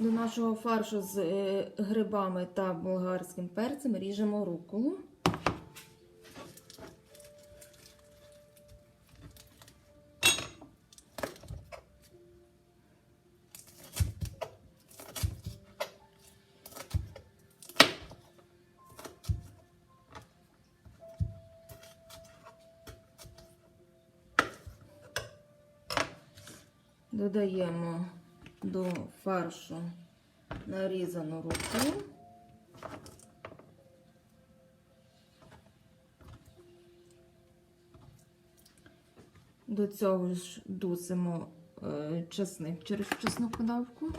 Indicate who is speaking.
Speaker 1: До нашого фаршу з е, грибами та болгарським перцем ріжемо руколу. Додаємо до фаршу нарізану руку. До цього ж дусимо е, чесник через чесноку давку.